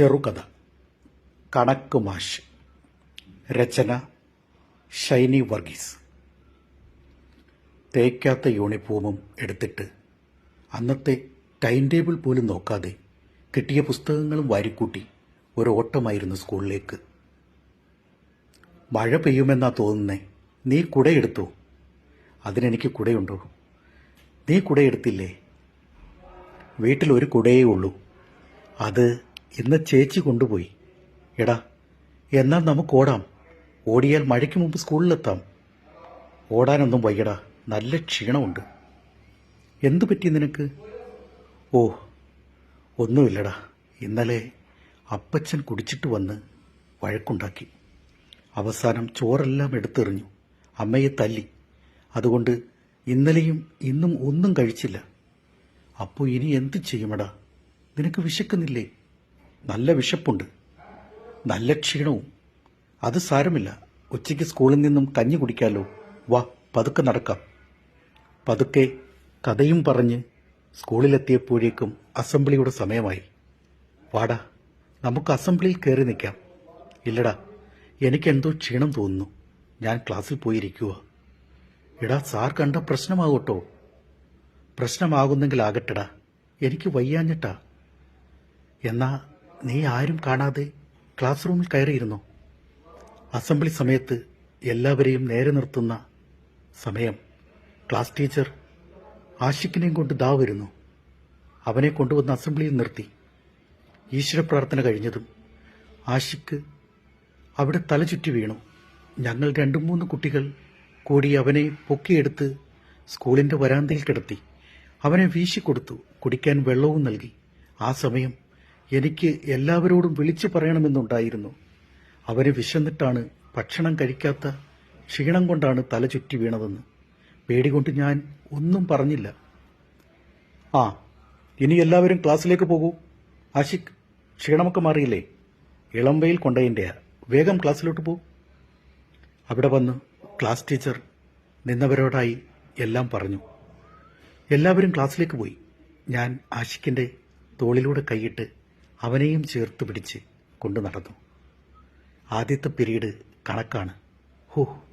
ചെറുകഥ. കണക്ക് മാഷ്. രചന ഷൈനി വർഗീസ്. തേക്കാത്ത യൂണിഫോമും എടുത്തിട്ട് അന്നത്തെ ടൈം ടേബിൾ പോലും നോക്കാതെ കിട്ടിയ പുസ്തകങ്ങളും വാരിക്കൂട്ടി ഒരു ഓട്ടമായിരുന്നു സ്കൂളിലേക്ക്. മഴ പെയ്യുമെന്നാ തോന്നുന്നേ നീ കുടയെടുത്തോ? അതിനെനിക്ക് കുടയുണ്ടോ? നീ കുടയെടുത്തില്ലേ? വീട്ടിൽ ഒരു കുടയേ ഉള്ളൂ. അത് ഇന്ന് ചേച്ചി കൊണ്ടുപോയി. എടാ എന്നാൽ നമുക്ക് ഓടാം. ഓടിയാൽ മഴയ്ക്ക് മുമ്പ് സ്കൂളിലെത്താം. ഓടാനൊന്നും വയ്യടാ നല്ല ക്ഷീണമുണ്ട്. എന്തു പറ്റി നിനക്ക്? ഓ ഒന്നുമില്ലടാ. ഇന്നലെ അപ്പച്ചൻ കുടിച്ചിട്ട് വന്ന് വഴക്കുണ്ടാക്കി. അവസാനം ചോറെല്ലാം എടുത്തെറിഞ്ഞു. അമ്മയെ തല്ലി. അതുകൊണ്ട് ഇന്നലെയും ഇന്നും ഒന്നും കഴിച്ചില്ല. അപ്പോൾ ഇനി എന്തു ചെയ്യുമടാ? നിനക്ക് വിശക്കുന്നില്ലേ? നല്ല വിശപ്പുണ്ട്. നല്ല ക്ഷീണവും. അത് സാരമില്ല. ഉച്ചയ്ക്ക് സ്കൂളിൽ നിന്നും കഞ്ഞി കുടിക്കാലോ. വാ പതുക്കെ നടക്കാം. പതുക്കെ കഥയും പറഞ്ഞ് സ്കൂളിലെത്തിയപ്പോഴേക്കും അസംബ്ലിയുടെ സമയമായി. വാടാ നമുക്ക് അസംബ്ലിയിൽ കയറി നിൽക്കാം. ഇല്ലടാ എനിക്കെന്തോ ക്ഷീണം തോന്നുന്നു. ഞാൻ ക്ലാസ്സിൽ പോയിരിക്കുക എടാ സാർ കണ്ട പ്രശ്നമാകട്ടോ. പ്രശ്നമാകുന്നെങ്കിൽ ആകട്ടെടാ എനിക്ക് വയ്യാഞ്ഞിട്ടാ. എന്നാ നീ ആരും കാണാതെ ക്ലാസ് റൂമിൽ കയറിയിരുന്നോ? അസംബ്ലി സമയത്ത് എല്ലാവരെയും നേരെ നിർത്തുന്ന സമയം. ക്ലാസ് ടീച്ചർ ആഷിക്കിനെയും കൊണ്ട് ദാ വരുന്നു. അവനെ കൊണ്ടുവന്ന് അസംബ്ലിയിൽ നിർത്തി. ഈശ്വര പ്രാർത്ഥന കഴിഞ്ഞതും ആഷിക്ക് അവിടെ തല ചുറ്റി വീണു. ഞങ്ങൾ രണ്ടു മൂന്ന് കുട്ടികൾ കൂടി അവനെ പൊക്കിയെടുത്ത് സ്കൂളിന്റെ വരാന്തയിൽ കിടത്തി. അവനെ വീശിക്കൊടുത്തു കുടിക്കാൻ വെള്ളവും നൽകി. ആ സമയം എനിക്ക് എല്ലാവരോടും വിളിച്ചു പറയണമെന്നുണ്ടായിരുന്നു. അവർ വിശന്നിട്ടാണ് ഭക്ഷണം കഴിക്കാത്ത ക്ഷീണം കൊണ്ടാണ് തല ചുറ്റി വീണതെന്ന്. പേടികൊണ്ട് ഞാൻ ഒന്നും പറഞ്ഞില്ല. ആ ഇനി എല്ലാവരും ക്ലാസ്സിലേക്ക് പോകൂ. ആഷിഖ് ക്ഷീണമൊക്കെ മാറിയില്ലേ? ഇളമ്പയിൽ കൊണ്ടതിന്റെയാ വേഗം ക്ലാസ്സിലോട്ട് പോ. അവിടെ വന്ന് ക്ലാസ് ടീച്ചർ നിന്നവരോടായി എല്ലാം പറഞ്ഞു. എല്ലാവരും ക്ലാസ്സിലേക്ക് പോയി. ഞാൻ ആഷിക്കിന്റെ തോളിലൂടെ കൈയിട്ട് അവനെയും ചേർത്ത് പിടിച്ച് കൊണ്ടു നടന്നു. ആദ്യത്തെ പിരീഡ് കണക്കാണ്. ഹോ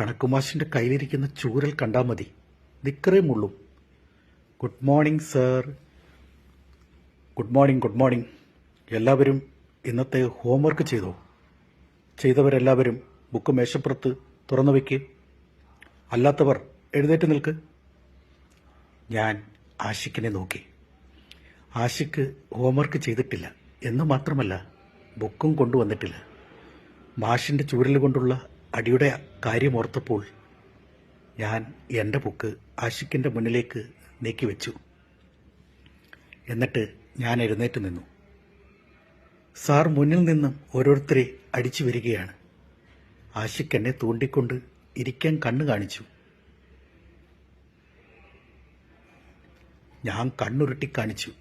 കണക്കുമാഷിന്റെ കയ്യിലിരിക്കുന്ന ചൂരൽ കണ്ടാൽ മതി. നിക്കറേ മുള്ളും good morning sir. Good morning good morning. എല്ലാവരും ഇന്നത്തെ ഹോംവർക്ക് ചെയ്തോ? ചെയ്തവരെല്ലാവരും ബുക്ക് മേശപ്പുറത്ത് തുറന്നു വയ്ക്ക് അല്ലാത്തവർ എഴുന്നേറ്റ് നിൽക്ക്. ഞാൻ ആഷിക്കിനെ നോക്കി. ആഷിക്ക് ഹോംവർക്ക് ചെയ്തിട്ടില്ല. എന്ന് മാത്രമല്ല ബുക്കും കൊണ്ടുവന്നിട്ടില്ല. മാഷിന്റെ ചൂരൽ കൊണ്ടുള്ള അടിയുടെ കാര്യം ഓർത്തപ്പോൾ ഞാൻ എന്റെ ബുക്ക് ആഷിക്കിന്റെ മുന്നിലേക്ക് നീക്കി വെച്ചു. എന്നിട്ട് ഞാൻ എഴുന്നേറ്റ് നിന്നു. സാർ മുന്നിൽ നിന്നും ഓരോരുത്തരെ അടിച്ചു വരികയാണ്. ആഷിക്ക് എന്നെ തൂണ്ടിക്കൊണ്ട് ഇരിക്കാൻ കണ്ണു കാണിച്ചു. ഞാൻ കണ്ണുരുട്ടി കാണിച്ചു.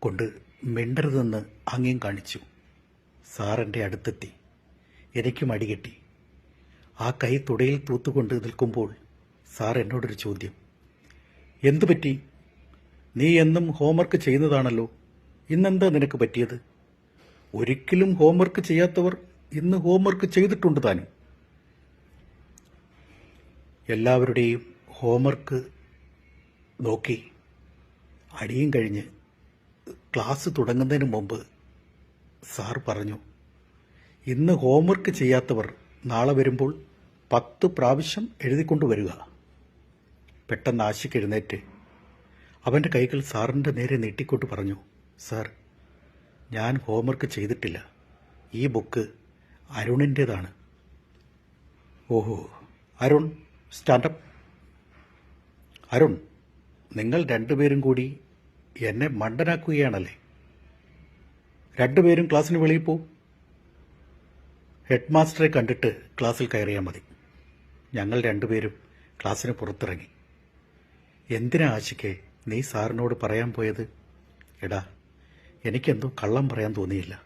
കൊണ്ട് മിണ്ടരുതെന്ന് ആംഗ്യം കാണിച്ചു. സാറിന്റെ അടുത്തെത്തി. എനിക്കും അടികെട്ടി. ആ കൈ തുടയിൽ തൂത്തുകൊണ്ട് നിൽക്കുമ്പോൾ സാർ എന്നോടൊരു ചോദ്യം. എന്തു പറ്റി? നീ എന്നും ഹോംവർക്ക് ചെയ്യുന്നതാണല്ലോ. ഇന്നെന്താ നിനക്ക് പറ്റിയത്? ഒരിക്കലും ഹോംവർക്ക് ചെയ്യാത്തവർ ഇന്ന് ഹോംവർക്ക് ചെയ്തിട്ടുണ്ട് താനും എല്ലാവരുടെയും ഹോംവർക്ക് നോക്കി. അടിയും കഴിഞ്ഞ് ക്ലാസ് തുടങ്ങുന്നതിന് മുമ്പ് സാർ പറഞ്ഞു ഇന്ന് ഹോംവർക്ക് ചെയ്യാത്തവർ നാളെ വരുമ്പോൾ പത്ത് പ്രാവശ്യം എഴുതിക്കൊണ്ട് വരിക പെട്ടെന്ന് ആശിക്ക് എഴുന്നേറ്റ് അവന്റെ കൈകൾ സാറിന്റെ നേരെ നീട്ടിക്കൊണ്ട് പറഞ്ഞു സാർ ഞാൻ ഹോംവർക്ക് ചെയ്തിട്ടില്ല. ഈ ബുക്ക് അരുണിന്റേതാണ് ഓഹോ അരുൺ സ്റ്റാൻഡപ്പ്. അരുൺ നിങ്ങൾ രണ്ടുപേരും കൂടി എന്നെ മണ്ടനാക്കുകയാണല്ലേ? രണ്ടുപേരും ക്ലാസ്സിന് വെളിയിൽ പോ ഹെഡ് മാസ്റ്ററെ കണ്ടിട്ട് ക്ലാസ്സിൽ കയറിയാൽ മതി. ഞങ്ങൾ രണ്ടുപേരും ക്ലാസ്സിന് പുറത്തിറങ്ങി. എന്തിനാ ആശിക്കെ നീ സാറിനോട് പറയാൻ പോയത്? എടാ എനിക്കെന്തോ കള്ളം പറയാൻ തോന്നിയില്ല.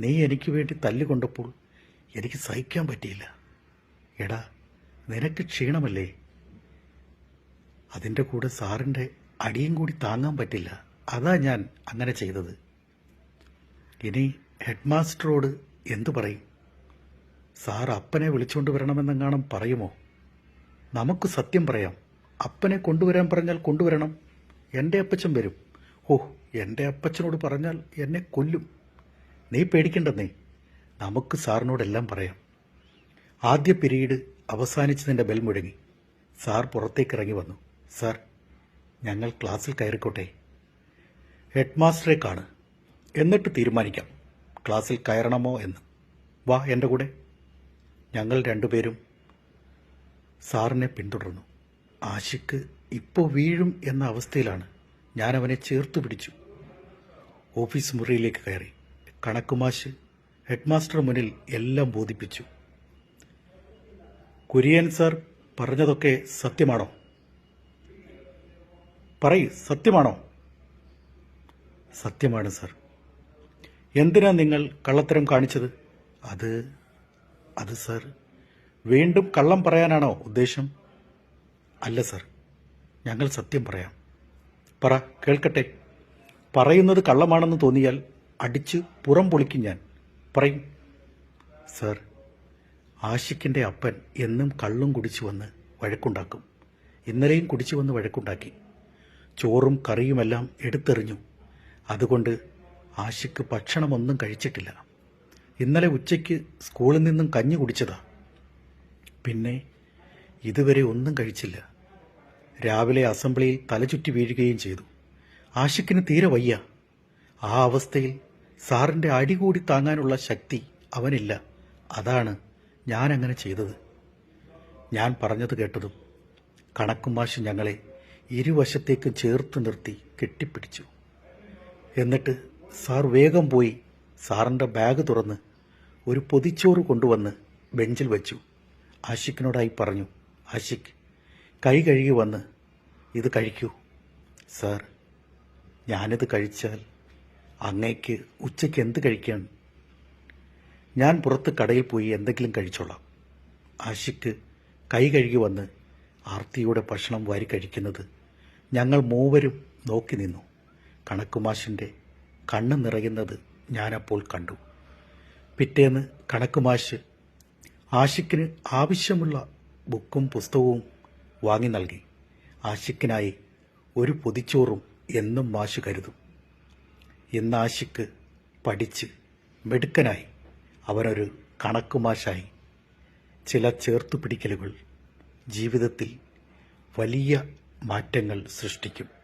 നീ എനിക്ക് വേണ്ടി തല്ലുകൊണ്ടപ്പോൾ എനിക്ക് സഹിക്കാൻ പറ്റിയില്ല. എടാ നിനക്ക് ക്ഷീണമല്ലേ? അതിന്റെ കൂടെ സാറിന്റെ അടിയും കൂടി താങ്ങാൻ പറ്റില്ല. അതാ ഞാൻ അങ്ങനെ ചെയ്തത്. ഇനി ഹെഡ് മാസ്റ്ററോട് എന്തു പറയും? സാർ അപ്പനെ വിളിച്ചുകൊണ്ട് വരണമെന്നെങ്ങാണം പറയുമോ? നമുക്ക് സത്യം പറയാം. അപ്പനെ കൊണ്ടുവരാൻ പറഞ്ഞാൽ കൊണ്ടുവരണം. എന്റെ അപ്പച്ചൻ വരും. ഓ എന്റെ അപ്പച്ചനോട് പറഞ്ഞാൽ എന്നെ കൊല്ലും. നീ പേടിക്കണ്ടെന്നേ. നമുക്ക് സാറിനോടെല്ലാം പറയാം. ആദ്യ പിരീഡ് അവസാനിച്ചതിന്റെ ബെൽ മുഴങ്ങി സാർ പുറത്തേക്ക് ഇറങ്ങി വന്നു. സാർ ഞങ്ങൾ ക്ലാസ്സിൽ കയറിക്കോട്ടെ. ഹെഡ് മാസ്റ്ററെ കാണ് എന്നിട്ട് തീരുമാനിക്കാം. ക്ലാസ്സിൽ കയറണമോ എന്ന്. വാ എന്റെ കൂടെ. ഞങ്ങൾ രണ്ടുപേരും സാറിനെ പിന്തുടർന്നു. ആഷിക്ക് ഇപ്പോൾ വീഴും എന്ന അവസ്ഥയിലാണ്. ഞാൻ അവനെ ചേർത്ത് പിടിച്ചു. ഓഫീസ് മുറിയിലേക്ക് കയറി. കണക്കുമാശ് ഹെഡ്മാസ്റ്റർ മുന്നിൽ എല്ലാം ബോധിപ്പിച്ചു. കുര്യൻ സാർ പറഞ്ഞതൊക്കെ സത്യമാണോ? പറയൂ സത്യമാണോ? സത്യമാണ് സർ. എന്തിനാ നിങ്ങൾ കള്ളത്തരം കാണിച്ചത്? അത് അത് സർ വീണ്ടും കള്ളം പറയാനാണോ ഉദ്ദേശം? അല്ല സർ. ഞങ്ങൾ സത്യം പറയാം. പറ കേൾക്കട്ടെ. പറയുന്നത് കള്ളമാണെന്ന് തോന്നിയാൽ അടിച്ച് പുറം പൊളിക്കും ഞാൻ. പറയും. സർ ആഷിക്കിന്റെ അപ്പൻ എന്നും കള്ളും കുടിച്ചു വന്ന് വഴക്കുണ്ടാക്കും. ഇന്നലെയും കുടിച്ചു വന്ന് വഴക്കുണ്ടാക്കി. ചോറും കറിയുമെല്ലാം എടുത്തെറിഞ്ഞു. അതുകൊണ്ട് ആശിക്ക് ഭക്ഷണമൊന്നും കഴിച്ചിട്ടില്ല. ഇന്നലെ ഉച്ചയ്ക്ക് സ്കൂളിൽ നിന്നും കഞ്ഞി കുടിച്ചതാ. പിന്നെ ഇതുവരെ ഒന്നും കഴിച്ചില്ല. രാവിലെ അസംബ്ലിയിൽ തലചുറ്റി വീഴുകയും ചെയ്തു. ആശിക്കിന് തീരെ വയ്യ. ആ അവസ്ഥയിൽ സാറിന്റെ അടി കൂടി താങ്ങാനുള്ള ശക്തി അവനില്ല. അതാണ് ഞാൻ അങ്ങനെ ചെയ്തത്. ഞാൻ പറഞ്ഞത് കേട്ടതും കണക്കുമാശ് ഞങ്ങളെ ഇരുവശത്തേക്കും ചേർത്ത് നിർത്തി കെട്ടിപ്പിടിച്ചു. എന്നിട്ട് സാർ വേഗം പോയി സാറിന്റെ ബാഗ് തുറന്ന് ഒരു പൊതിച്ചോറ് കൊണ്ടുവന്ന് ബെഞ്ചിൽ വെച്ചു. ആഷിഖിനോടായി പറഞ്ഞു ആഷിഖ് കൈ കഴുകി വന്ന് ഇത് കഴിക്കൂ. സാർ ഞാനിത് കഴിച്ചാൽ അങ്ങേക്ക് ഉച്ചയ്ക്ക് എന്ത് കഴിക്കാൻ? ഞാൻ പുറത്ത് കടയിൽ പോയി എന്തെങ്കിലും കഴിച്ചോളാം. ആഷിക്ക് കൈ കഴുകി വന്ന് ആർത്തിയുടെ ഭക്ഷണം വാരി കഴിക്കുന്നത് ഞങ്ങൾ മൂവരും നോക്കി നിന്നു. കണക്കുമാഷിന്റെ കണ്ണ് നിറയുന്നത് ഞാനപ്പോൾ കണ്ടു. പിറ്റേന്ന് കണക്കുമാഷ് ആഷിക്കിന് ആവശ്യമുള്ള ബുക്കും പുസ്തകവും വാങ്ങി നൽകി. ആഷിക്കിനായി ഒരു പൊതിച്ചോറും എന്നും മാഷ് കരുതും. ഇന്ന് ആഷിക്ക് പഠിച്ച് മെടുക്കനായി അവനൊരു കണക്കുമാശായി ചില ചേർത്തുപിടിക്കലുകൾ ജീവിതത്തിൽ വലിയ മാറ്റങ്ങൾ സൃഷ്ടിക്കും.